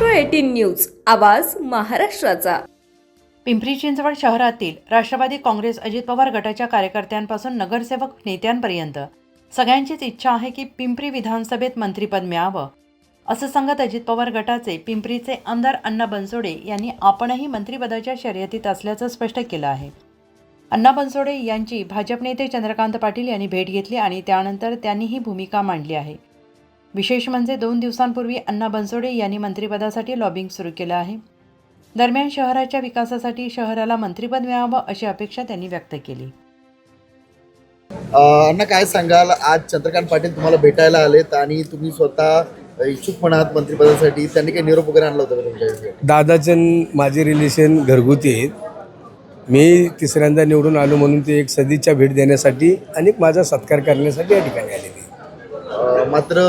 News आवाज महाराष्ट्राचा. पिंपरी चिंचवड शहरातील राष्ट्रवादी काँग्रेस अजित पवार गटाच्या कार्यकर्त्यांपासून नगरसेवक नेत्यांपर्यंत सगळ्यांचीच इच्छा आहे की पिंपरी विधानसभेत मंत्रीपद मिळावं. असं सांगत अजित पवार गटाचे पिंपरीचे आमदार अण्णा बनसोडे यांनी आपणही मंत्रिपदाच्या शर्यतीत असल्याचं स्पष्ट केलं आहे. अण्णा बनसोडे यांची भाजप नेते चंद्रकांत पाटील यांनी भेट घेतली आणि त्यानंतर त्यांनी ही भूमिका मांडली आहे. विशेष म्हणजे दोन दिवसांपूर्वी अण्णा बनसोडे यांनी मंत्रिपदासाठी लॉबिंग सुरू केलं आहे. दरम्यान शहराच्या विकासासाठी शहराला मंत्रिपद मिळावं अशी अपेक्षा त्यांनी व्यक्त केली. अण्णा काय सांगाल? आज चंद्रकांत पाटील तुम्हाला भेटायला आलेत आणि तुम्ही स्वतः इच्छुक पण आहात मंत्रिपदासाठी. त्यांनी काही निरोप वगैरे आणला होता का तुमच्या इथे? दादाचं न माझे रिलेशन घरगुती आहेत. मी तिसऱ्यांदा निवडून आलो म्हणून ते एक सदिच्छा भेट देण्यासाठी आणि माझा सत्कार करण्यासाठी या ठिकाणी आलेले अ, मात्र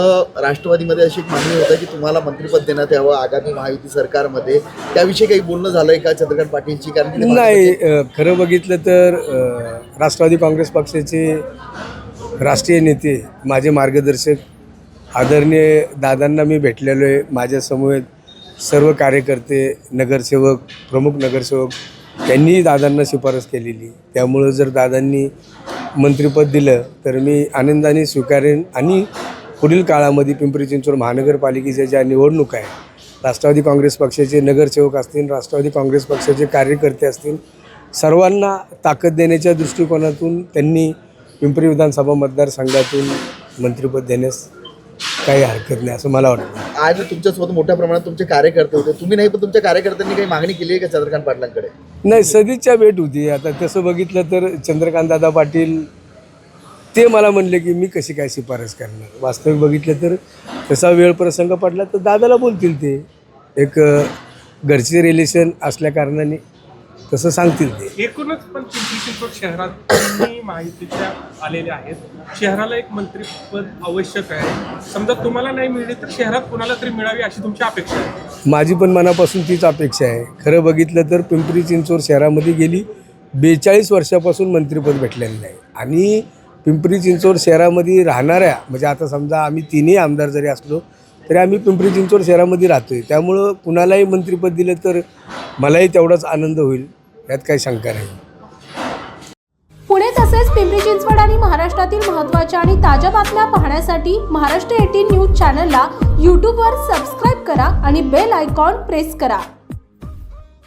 राष्ट्रवादीमध्ये अशी एक मागणी होतं की तुम्हाला मंत्रिपद देण्यात यावं आगामी महायुती सरकारमध्ये. त्याविषयी काही बोलणं झालंय का चंद्रकांत पाटीलची? कारण नाही खरं बघितलं तर राष्ट्रवादी काँग्रेस पक्षाचे राष्ट्रीय नेते माझे मार्गदर्शक आदरणीय दादांना मी भेटलेलो आहे. माझ्यासमोर सर्व कार्यकर्ते नगरसेवक प्रमुख नगरसेवक त्यांनीही दादांना शिफारस केलेली. त्यामुळं जर दादांनी मंत्रिपद दिलं तर मी आनंदाने स्वीकारेन आणि पुढील काळामध्ये पिंपरी चिंचवड महानगरपालिकेच्या ज्या निवडणुका आहेत राष्ट्रवादी काँग्रेस पक्षाचे नगरसेवक असतील राष्ट्रवादी काँग्रेस पक्षाचे कार्यकर्ते असतील सर्वांना ताकद देण्याच्या दृष्टिकोनातून त्यांनी पिंपरी विधानसभा मतदारसंघातून मंत्रिपद देण्यास काही हरकत नाही असं मला वाटतं. आज तुमच्यासोबत मोठ्या प्रमाणात तुमचे कार्यकर्ते होते. तुम्ही नाही पण तुमच्या कार्यकर्त्यांनी काही मागणी केली आहे का चंद्रकांत पाटलांकडे? नाही सदिच्छा भेट होती. आता तसं बघितलं तर चंद्रकांत दादा पाटील ते मला म्हणले की मी कशी काय शिफारस करणार? वास्तविक बघितलं तर तसा वेळ प्रसंग पडला तर दादाला बोलतील ते. एक घरचे रिलेशन असल्या कारणाने तसं सांगतील ते. एकूणच पण पिंपरी चिंचवड शहरात तुम्ही माहितीच्या आलेल्या आहेत. शहराला एक मंत्रिपद आवश्यक आहे समजा तुम्हाला नाही मिळले तर शहरात कोणाला तरी मिळावी अशी तुमची अपेक्षा आहे? माझी पण मनापासून तीच अपेक्षा आहे. खरं बघितलं तर पिंपरी चिंचवड शहरामध्ये गेली बेचाळीस वर्षापासून मंत्रिपद भेटलेलं नाही. आणि पिंपरी चिंचवड शहरामध्ये राहणाऱ्या म्हणजे आता समजा आम्ही तिन्ही आमदार जरी असलो तरी आम्ही पिंपरी चिंचवड शहरामध्ये राहतो आहे त्यामुळं कुणालाही मंत्रिपद दिलं तर मलाही तेवढाच आनंद होईल यात काही शंका नाही. पुणे तसेच पिंपरी चिंचवड आणि महाराष्ट्रातील महत्त्वाच्या आणि ताज्या बातम्या पाहण्यासाठी महाराष्ट्र एटीन न्यूज चॅनलला यूट्यूबवर सबस्क्राईब करा आणि बेल आयकॉन प्रेस करा.